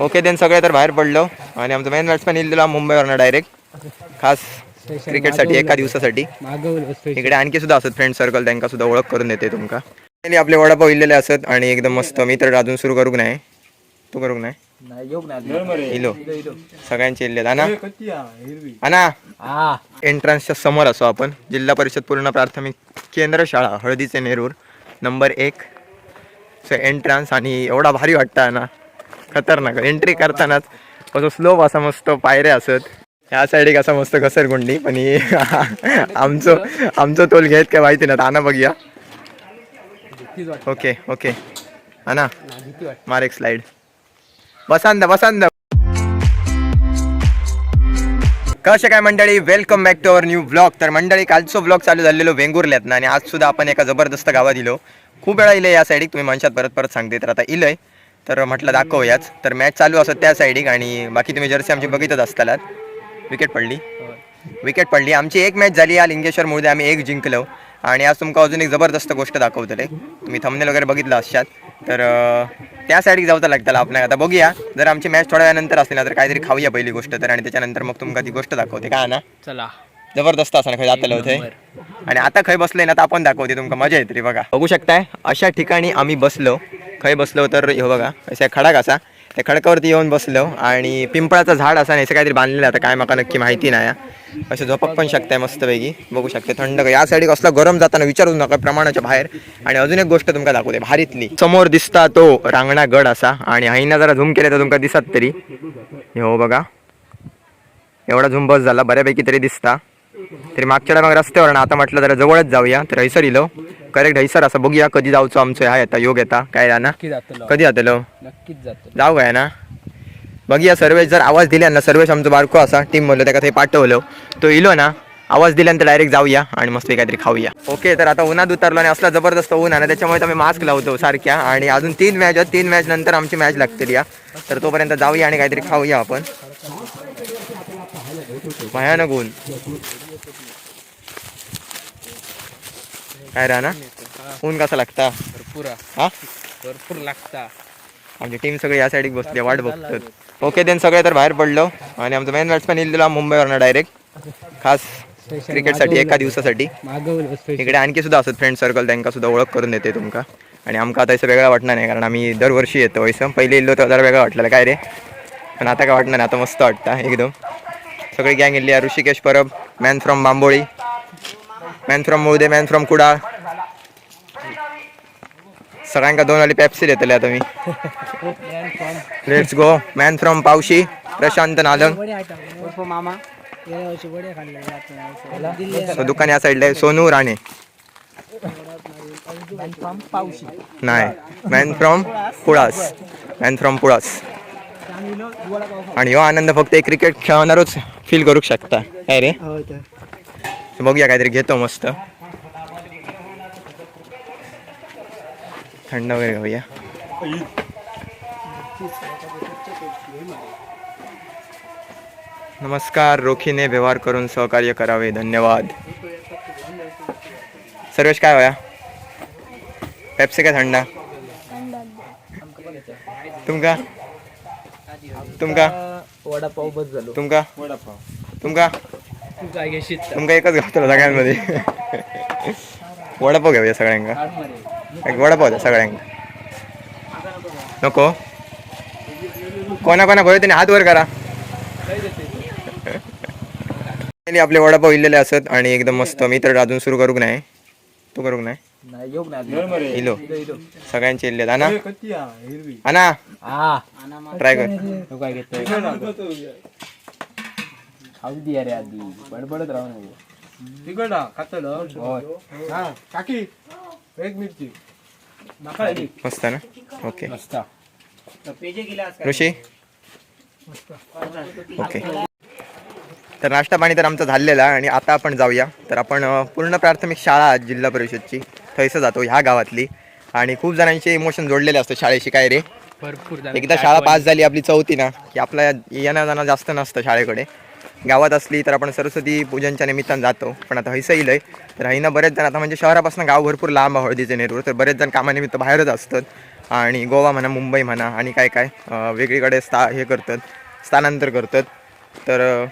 Okay then सगळे तर बाहेर पडलो. आणि आमचा मेन बॅट्समॅन येईल दिला मुंबईवरनं डायरेक्ट खास क्रिकेटसाठी एका दिवसासाठी. मागवलं इकडे आणखी सुद्धा असत फ्रेंड सर्कल त्यांना सुद्धा ओळख करून देते तुमका. आपले वडापाव इल्लेले असत आणि एकदम मस्त. मी तर अजून सुरू करूक नाही? तू करूक नाही? इलो. सगळ्यांचे इल्ले ना ना एंट्रन्सच्या समोर असो आपण. जिल्हा परिषद पूर्ण प्राथमिक केंद्र शाळा हळदीचे नेरूर नंबर एक. एंट्रन्स आणि एवढा भारी वाटतं ना खतरनाक. एंट्री करतानाच असं स्लोप असा मस्त पायऱ्या असत. ह्या साईड असा मस्त घसरगुंडी पण आमचो आमचं आमचं तोल घेत काय माहिती ना. आणा बघूया. ओके ओके आणा मार एक स्लाइड बसांद बसांद कसे काय मंडळी? Welcome back to our new blog तर मंडळी कालचो ब्लॉग चालू झालेलो वेंगुर्ल्यातनं आणि आज सुद्धा आपण एका जबरदस्त गावात दिलो खूप वेळा इले या साईडिक तुम्ही मनशात परत परत सांगते तर आता इलंय. तर म्हटलं दाखवूयाच तर मॅच चालू असत त्या साईडिक आणि बाकी तुम्ही जर्सी आमची बघितच असतालात विकेट पडली. विकेट पडली. आमची एक मॅच झाली या लिंगेश्वर मुळे आम्ही एक जिंकलो. आणि आज तुमका अजून एक जबरदस्त गोष्ट दाखवतले तुम्ही थंबनेल वगैरे बघितलं असशात. तर त्या साईडिक जाऊचं लागतं आपण आता बघूया. जर आमची मॅच थोड्या वेळानंतर असली ना तर काहीतरी खाऊया पहिली गोष्ट तर. आणि त्याच्यानंतर मग तुमका ती गोष्ट दाखवते. काय ना चला. जबरदस्त असं खंय जातलं होते. आणि आता खंय बसले ना तर आपण दाखवते तुमका. मजा येते रे बघा. बघू शकताय अशा ठिकाणी आम्ही बसलो. खंय बसलो तर हे बघा असा खडक असा. त्या खडकावरती येऊन बसलो आणि पिंपळाचं झाड असा नाही काहीतरी बांधलेलं आता काय माका नक्की माहिती नाही असं झोपक पण शकताय मस्तपैकी. बघू शकते थंड. या साईड कसला गरम जाताना विचारू नका प्रमाणाच्या बाहेर. आणि अजून एक गोष्ट तुमका दाखवते भारीतली. समोर दिसता तो रांगणा गड असा. आणि हाईना जरा झूम केले तर तुमका दिसत तरी. हे हो बघा. एवढा झुंब बस झाला बऱ्यापैकी तरी दिसता. तरी मागच्या मग रस्त्यावर ना आता म्हटलं जरा जवळच जाऊया. तर हैसर इलो. करेक्ट हैसर असं बघूया कधी जाऊचो आमचं. हा येता योग येता. काय ना कधी जातलो जाऊ काय ना? बघूया सर्वेश जर आवाज दिल्या ना सर्वेश आमचं बारको असा टीम म्हणलो त्याका थंय पाठवलं. तो इलो ना आवाज दिल्यानंतर डायरेक्ट जाऊया आणि मस्त काहीतरी खाऊया. ओके तर आता उन्हात उतरलो आणि असला जबरदस्त ऊन आहे ना त्याच्यामुळे आम्ही मास्क लावतो सारख्या. आणि अजून तीन मॅच आहेत. तीन मॅच नंतर आमची मॅच लागतील या. तर तोपर्यंत जाऊया आणि काहीतरी खाऊया आपण. भयानक ऊन. काय राहना ऊन कसा लागता? भरपूर हा? भरपूर लागता. आमची टीम सगळी या साईडिक बसली वाट बघतात ओके देन सगळे तर बाहेर पडलो. आणि आमचा मेन बॅट्समॅन येईल दिला मुंबईवरनं डायरेक्ट खास क्रिकेटसाठी एका दिवसासाठी. इकडे आणखी सुद्धा असत फ्रेंड सर्कल त्यांना सुद्धा ओळख करून देते तुमका. आणि आमका आता असं वेगळं वाटणार नाही कारण आम्ही दरवर्षी येतो वैसं पहिले येलो तर जरा वेगळं वाटलेलं. काय रे? पण आता काय वाटणार नाही आता मस्त वाटतं एकदम. सगळी गँग इल्ली आहे Rishikesh Parab man from Bamboli. Man from Mode man from Kudal सगळ्यांका दोन वाली पॅप्सी देतले आता मी. Let's go man from Pavshi Prashant नालंग सो दुकान या साईडला सोनू राणे. नाही. Man from Pulas man from Pulas आणि हो आनंद फक्त एक क्रिकेट खेळणारच फील करू शकता. काय रे? बघूया काहीतरी घेतो मस्त. थंड वगैरे घेऊया. नमस्कार रोखीने व्यवहार करून सहकार्य करावे. धन्यवाद. सर्वेश काय होया? पेप्सी काय थंडा? तुमका? तुमका? वडापाव बस झालो. तुमका? तुमका? तू काय घेशील तुमका एकच घातलं सगळ्यांमध्ये. वडापाव घेऊया सगळ्यांका. एक वडापाव द्या सगळ्यांका. नको. कोणा कोणा घेऊ त्याने हात वर करा. आपले वडापाव इल्लेले असत आणि एकदम मस्त. मी तर अजून सुरू करूक नाही. तू करूक नाही? इलो. सगळ्यांचे इल्ले आणा. हा. ट्राय कर. खाऊ दे अरे आधी बडबडत राहू नको. तिकडा खातलं. होय. हा काकी एक मिरची. मस्त ना? ओके. मस्त. ऋषी? ओके. तर नाश्ता पाणी तर आमचा झालेला आहे आणि आता आपण जाऊया. तर आपण अ, पूर्ण प्राथमिक शाळा जिल्हा परिषदची थंयसं जातो ह्या गावातली. आणि खूप जणांचे इमोशन जोडलेले असतं शाळेशी काय रे? भरपूर एकदा शाळा पास झाली आपली चौथी ना की आपला येणं जाणं जास्त नसतं शाळेकडे. गावात असली तर आपण सरस्वती पूजनच्या निमित्तानं जातो. पण आता हैसं येईल तर हैनं बरेच जण आता म्हणजे शहरापासून गाव भरपूर लांब आहे हळदीचे नेरूर तर बरेच जण कामानिमित्त बाहेरच असतात. आणि गोवा म्हणा मुंबई म्हणा आणि काय काय वेगळीकडे स्था हे करतात स्थानांतर करतात. तर अं,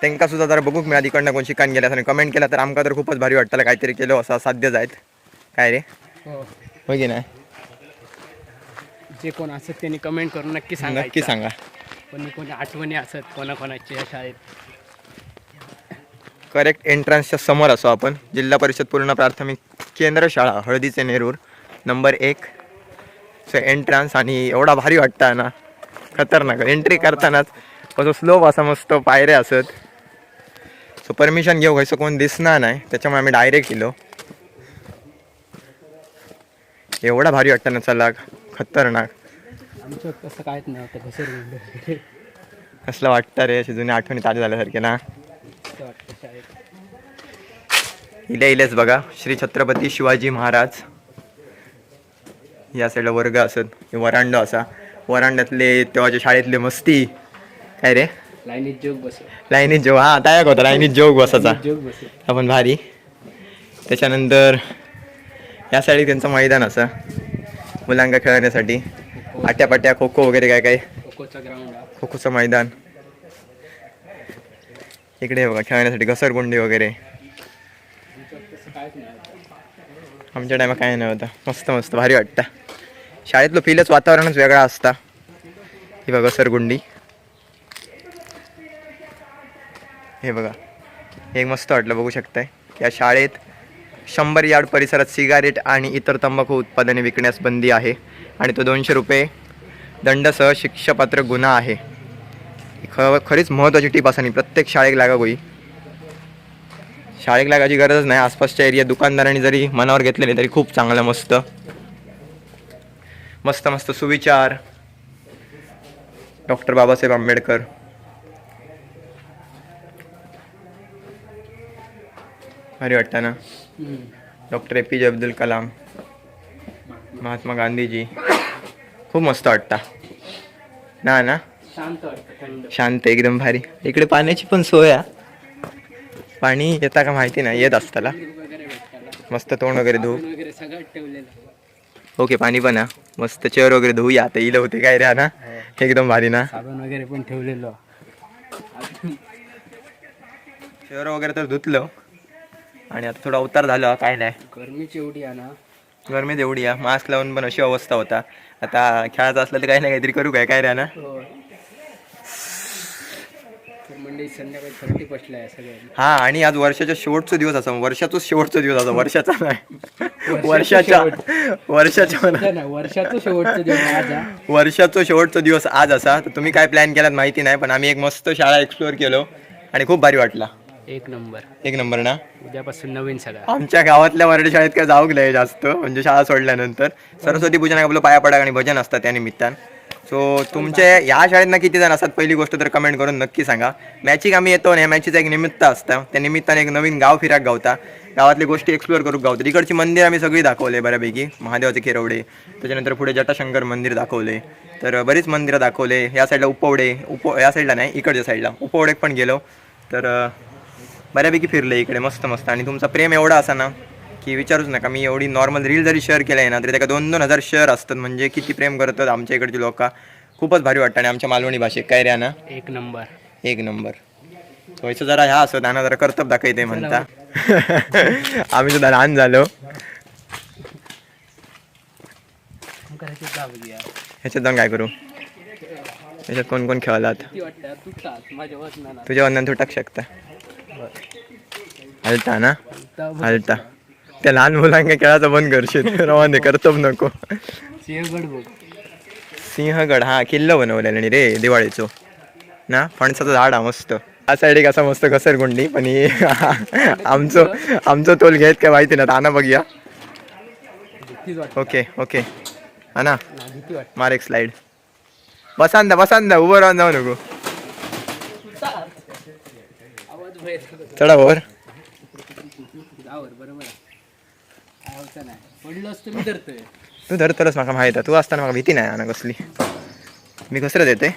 त्यांका सुद्धा जरा बघूक मिळाली. इकडनं कोण शिकान गेल्यास आणि कमेंट केला तर आमका तर खूपच भारी वाटतं. काहीतरी केलं असं साध्य जायत. काय रे? हो. हो की नाही? जे कोण असत त्यांनी कमेंट करून नक्की सांगा नक्की सांगा. कोणी कोणी आठवणी असत कोणाकोणाची या शाळेत. करेक्ट एंट्रन्सच्या समोर असो आपण. जिल्हा परिषद पूर्ण प्राथमिक केंद्र शाळा हळदीचे नेरूर नंबर एक. सो एंट्रन्स आणि एवढा भारी वाटता ना. खतरनाक. एंट्री करतानाच कसं स्लो असा मस्त पायऱ्या असत. सो परमिशन घेऊ खयचं कोण दिसणार नाही. त्याच्यामुळे आम्ही डायरेक्ट गेलो. एवढा भारी वाटतं ना चला. खतरनाक. आमचं नव्हतं घसर कसलं वाटतं रे? अशी जुन्या आठवणी ताज्या झाल्यासारखे ना? असं वाटतं शाळेत? इले इलेच बघा श्री छत्रपती शिवाजी महाराज. या साईडला वर्ग असत हे वरांडो असा. वरांड्यातले तेव्हाच्या शाळेतले मस्ती काय रे? लाईनीत जोग बसव लाईनीत जेव हा तयार होता लाईनीत जोग बसाचा जोग आपण भारी. त्याच्यानंतर या साईड त्यांचं मैदान असं मुलांका खेळण्यासाठी. आट्यापाट्या खो खो वगैरे काय काय? खो खोचं मैदान. इकडे बघा खेळण्यासाठी घसरगुंडी वगैरे. आमच्या टायमा काय नव्हतं. मस्त मस्त भारी वाटतं. शाळेतलं फीलच वातावरणच वेगळा असता. ही बघा सरगुंडी हे बघा. हे एक मस्त वाटलं बघू शकताय. या शाळेत शंभर यार्ड परिसरात सिगारेट आणि इतर तंबाखू उत्पादने विकण्यास बंदी आहे आणि तो दोनशे रुपये दंडसह शिक्षापात्र गुन्हा आहे. ख खरीच महत्त्वाची टीप असा नाही. प्रत्येक शाळेक लागा होई शाळेक लागायची गरज नाही. आसपासच्या एरिया दुकानदारांनी जरी मनावर घेतलेले तरी खूप चांगलं मस्त. मस्त मस्त सुविचार. डॉक्टर बाबासाहेब आंबेडकर. भारी वाटतं ना? डॉक्टर ए पी जे अब्दुल कलाम महात्मा गांधीजी. खूप मस्त वाटतं. ना ना? शांत एकदम भारी. इकडे पाण्याची पण सोय आहे. पाणी येता का माहिती नाही येत भेटताना मस्त तोंड वगैरे ठेवलेलं. ओके पाणी पण आहे. मस्त चेअर वगैरे धुऊया. आता इलं होते काय रे ना? एकदम भारी ना? वगैरे पण ठेवलेलं. चेअर वगैरे तर धुतलं. आणि आता थोडा अवतार झाला काय नाही. गरमीची एवढी आहे ना. गरमीत एवढी आहे. मास्क लावून पण अशी अवस्था होता. आता खेळायचं असलं तर काही नाही काहीतरी करू काय? काय रे ना? संध्याकाळी आहे सगळ्यांनी. हा आणि आज वर्षाच्या शेवटचा दिवस असा. वर्षाचाच शेवटचा दिवस असा. वर्षाचा नाही. वर्षाच्या वर्षाच्या म्हणा. ना वर्षाचं शेवटचं दिवस आज हा. वर्षाचा शेवटचा दिवस आज असा. तर तुम्ही काय प्लॅन केलात माहिती नाही पण आम्ही एक मस्त शाळा एक्सप्लोअर केलो आणि खूप भारी वाटला. एक नंबर. एक नंबर ना? उद्यापासून नवीन सगळा. आमच्या गावातल्या मराठी शाळेत काय जाऊ गेलंय जास्त म्हणजे शाळा सोडल्यानंतर. सरस्वती पूजन आपलं पाया पडा आणि भजन असतात त्या निमित्तान. सो तुमचे या शाळेतना किती जण असतात? पहिली गोष्ट तर कमेंट करून नक्की सांगा. मॅचिक आम्ही येतो आणि या मॅचीचं एक निमित्त असतं. त्या निमित्ताने एक नवीन गाव फिराक गावता. गावातली गोष्टी एक्सप्लोअर करू गावतात इकडची मंदिर आम्ही सगळी दाखवले बऱ्यापैकी. महादेवाचे खेरवडे त्याच्यानंतर पुढे जटाशंकर मंदिर दाखवले. तर बरीच मंदिरं दाखवले. या साईडला उपवडे उप या साईडला नाही इकडच्या साईडला उपवडेक पण गेलो. तर बऱ्यापैकी फिरले इकडे मस्त मस्त. आणि तुमचा प्रेम एवढा असा ना की विचारूच नका. मी एवढी नॉर्मल रील जरी शेअर केलं आहे ना तरी त्याला दोन दोन हजार शेअर असतात. म्हणजे किती प्रेम करतात आमच्या इकडची लोक. खूपच भारी वाटतं. आणि आमच्या मालवणी भाषेत काय रे ना एक नंबर. एक नंबर. व्हायचं जरा ह्या असं त्यांना जरा कर्तव्य दाखवते म्हणता. आम्ही सुद्धा लहान झालो. ह्याच्यात जाऊन काय करू? ह्याच्यात कोण कोण खेळलात तुझ्या वंदन तू टाक शकता. हलता ना? हलता. त्या लहान मुलांना खेळायचं बंद करशील. रवाने कर्तव्य नको. सिंहगड बघ. सिंहगड हा किल्लो बनवलेला आणि रे दिवाळीचो. ना? फणसाचं झाड हा मस्त. हा साईड एक असा मस्त घसरगुंडी पण आमचं आमचं तोल घेत काय माहिती ना ताना बघूया. Okay okay. हा ना मार एक स्लाइड बसांदा बसांदा उभं राहून जाऊ नको आवाज बाहेर येतो. चढा वर जावर बरोबर आहे काय होतं नाही पडलं असतं मी धरतोय. तू धरतलच माका माहीत आहे. तू असताना मला भीती नाही ना कसली? मी घसरत येते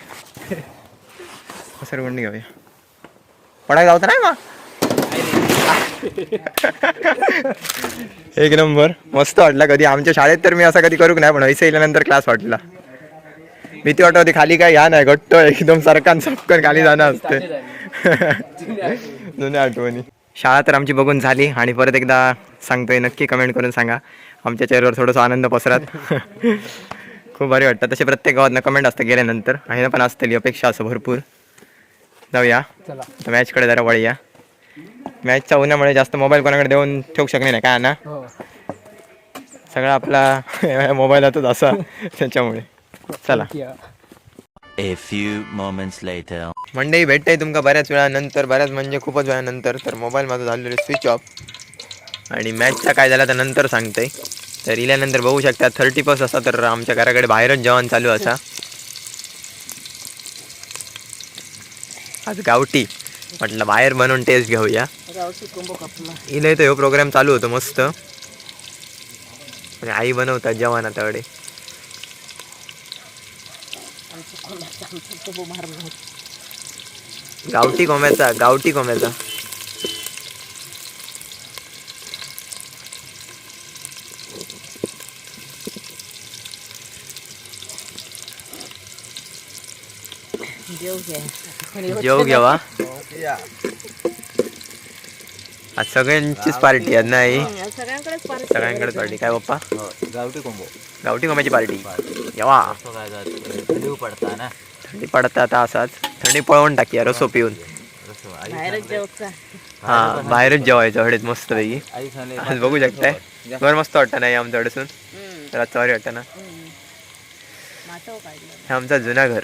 घसरगुंडी घेऊया पडायला जावतं नाही मा एक नंबर. मस्त वाटला कधी. आमच्या शाळेत तर मी असं कधी करूक नाही पण वैसे इल्यानंतर क्लास वाटला. भीती वाटत होती खाली काय ह्या नाही घट्ट एकदम सरकान सपकन खाली जाणं असते जुन्या आठवणी. शाळा तर आमची बघून झाली आणि परत एकदा सांगतोय नक्की कमेंट करून सांगा. आमच्या चेहऱ्यावर थोडंसं आनंद पसरत. खूप भारी वाटतं. तसे प्रत्येक गावात कमेंट असतं गेल्यानंतर. आणि पण असतली अपेक्षा असं भरपूर. जाऊया. चला. आता मॅचकडे जरा वळूया. मॅचच्या उन्हामुळे जास्त मोबाईल कोणाकडे देऊन ठेवू शकले नाही काय ना? हो. सगळा आपला मोबाईलातच असा त्याच्यामुळे. चला. A few moments later. मंडई भेटते तुमका बऱ्याच वेळानंतर बऱ्याच म्हणजे खूपच वेळानंतर. तर मोबाईल माझा झालेलं स्विच ऑफ आणि मॅचचा काय झाला तर नंतर सांगतोय. तर इल्यानंतर बघू शकता थर्टी पस असा तर आमच्या घराकडे बाहेरच जेवण चालू असा. आज गावठी. म्हटलं बाहेर बनवून टेस्ट घेऊया. गावठी कोंबो कापला इला इथं ह्यो प्रोग्राम चालू होतो मस्त. आणि आई बनवतात जेवण आताकडे आमचं कोंबडा आमचं कोंबो मारला गावठी कोंब्याचा गावठी कोंब्याचा. जेव घ्या जेव घेवा. आज सगळ्यांचीच पार्टी आहे नाही. सगळ्यांकडेच पार्टी सगळ्यांकडेच पार्टी. काय पप्पा? गावठी कोंबो. गावठी कोंब्याची पार्टी. येवा. पडता ना. थंडी पडत आता असाच थंडी पळवून टाकी रसो पिऊन. बाहेरच जेवचा हा बाहेरच जेवायचं हळद मस्त पैकी आज बघू शकताय. बरं मस्त वाटतं नाही आमचं हडसून तर आज सॉरी वाटतं ना? हे आमचं जुना घर.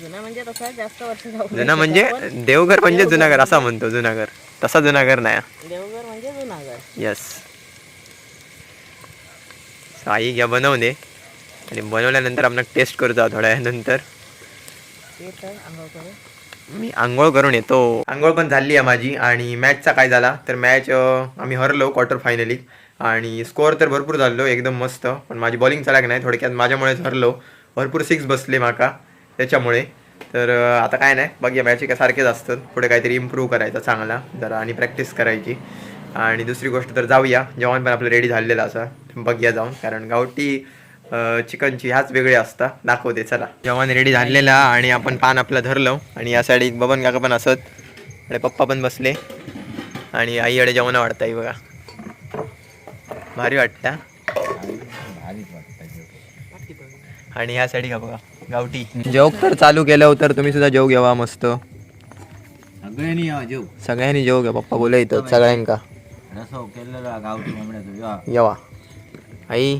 जुना म्हणजे तसा जास्त वर्ष जाऊ जुना म्हणजे देवघर म्हणजे जुना घर असा म्हणतो जुना घर. तसा जुना घर नाही देवघर म्हणजे जुना घर. यस आई घ्या बनवणे आणि बनवल्यानंतर आपण टेस्ट करतो थोड्या वेळानंतर. मी आंघोळ करून येतो. आंघोळ पण झाली आहे माझी आणि मॅचचा काय झाला तर मॅच आम्ही हरलो क्वार्टर फायनली आणि स्कोअर तर भरपूर झालो एकदम मस्त. पण माझी बॉलिंग चालाक नाही थोडक्यात माझ्यामुळेच हरलो. भरपूर सिक्स बसले माका त्याच्यामुळे. तर आता काय नाही बघूया मॅच काय सारखेच असतात. पुढे काहीतरी इम्प्रूव्ह करायचा चांगला जरा आणि प्रॅक्टिस करायची. आणि दुसरी गोष्ट तर जाऊया. जेवण पण आपलं रेडी झालेलं असं. बघूया जाऊन कारण गावठी चिकनची ह्याच वेगळे असता. दाखवते चला. जेवण रेडी झालेला आणि आपण पान आपलं धरलं. आणि या साईड बबन काका पण असत. आणि पप्पा पण बसले. आणि आईकडे जेवण वाढताय बघा. भारी वाटतं आणि ह्या साईड का बघा गावठी. जेवक तर चालू केलं तर तुम्ही सुद्धा जेव घ्यावा मस्त. सगळ्यांनी जेव. सगळ्यांनी जेव घ्या पप्पा बोला इथं सगळ्यांका. येवा. आई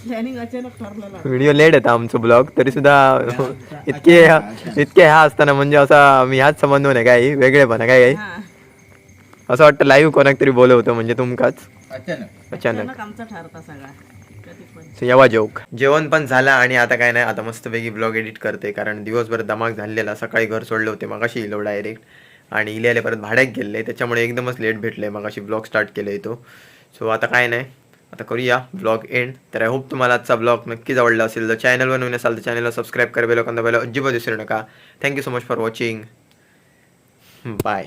प्लॅनिंग अचानक ठरलेलं व्हिडिओ लेट येतं आमचं ब्लॉग तरी सुद्धा इतके इतके ह्या असताना म्हणजे असा मी ह्याच संबंध नाही काय वेगळे पण काय काही हा. असं वाटतं लाईव्ह कोणाक तरी बोलवतो म्हणजे तुमकाच. अचानक. आमचा ठरता सगळा. येवा जोक जेवण पण झालं आणि आता काय नाही आता मस्तपैकी ब्लॉग एडिट करते कारण दिवसभर धमाक झालेला सकाळी घर सोडले होते मगाशी इलो डायरेक्ट आणि इले परत भाड्यात गेले. त्याच्यामुळे एकदमच लेट भेटले. मगाशी ब्लॉग स्टार्ट केले तो. सो आता काय नाही. आता करूया. ब्लॉग एंड तर आय होप तुम्हाला आजचा ब्लॉग नक्कीच आवडला असेल. जर चॅनलवर नवीन असाल तर चॅनलला सबस्क्राईब करायला लोकांना पहिला अजिबात विसरू नका. Thank you so much for watching bye